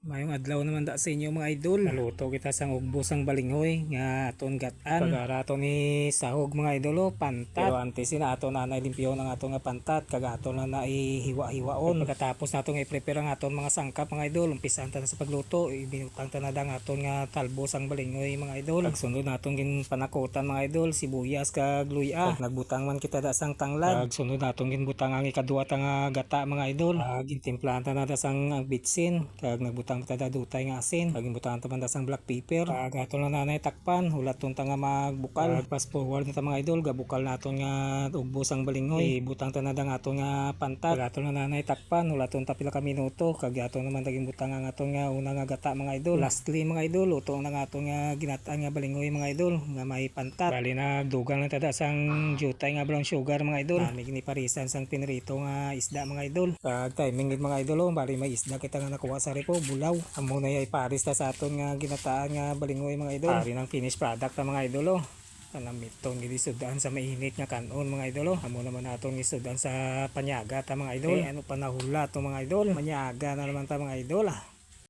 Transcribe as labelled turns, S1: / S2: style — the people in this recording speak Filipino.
S1: Mayong adlaw naman da sa inyo mga idol. Naluto kita sang ugbos ang balinghoy nga aton gatan. Pagara ato ni sahog mga idol oh, pantat. Pero antes na ato na nailimpyo ng ato nga pantat kag ato na naihiwa-hiwaon. Pagkatapos nato nga i-prepare ang aton mga sangkap mga idol. Umpisan ta na sa pagluto. Ibinutang ta na dang aton nga talbos ang balinghoy mga idol. Kag sunod naton gin panakutan mga idol sibuyas kag luya. Kag nagbutang man kita da sang tanglad. Kag sunod naton gin butang ang ikaduwa ta nga gata mga idol. Gintimplahan ta na da sang bitsin. Kag nagbutang ta da dutay nga asin. Kag ginbutang ta man da sang black pepper. Kag ato na nanay takpan. Hulat ta nga magbukal. Kag fast forward na ta mga idol. Gabukal naton nga ugbos ang balinghoy. Ibutang ta na da nga aton nga pantat. Kag ato na nanay takpan. Hulaton ta pila ka minuto. Kag ato naman daging butang ang aton nga una nga gata mga idol. Lastly mga idol. Luto na nga aton nga ginataan nga balinghoy mga idol. Nga may pantat. Bali na dugang na ta da sang jutay nga brown sugar mga idol. Nami gini parisan sang pinrito nga isda mga idol. Kag timing mga idol. oh. Bali may isda kita nga nakuha sa repo. Bulaw. Amo na yay paris ta sa aton nga ginataan nga balinghoy mga idol. Pari ng finished product ta mga idol. Oh. Kanamiton gidi sudan sa mainit nga kanon mga idol. oh. Amo naman atong isudan sa panyaga ta mga idol. Eh, ano pa nahula to mga idol. Manyaga na naman ta mga idol. Ah.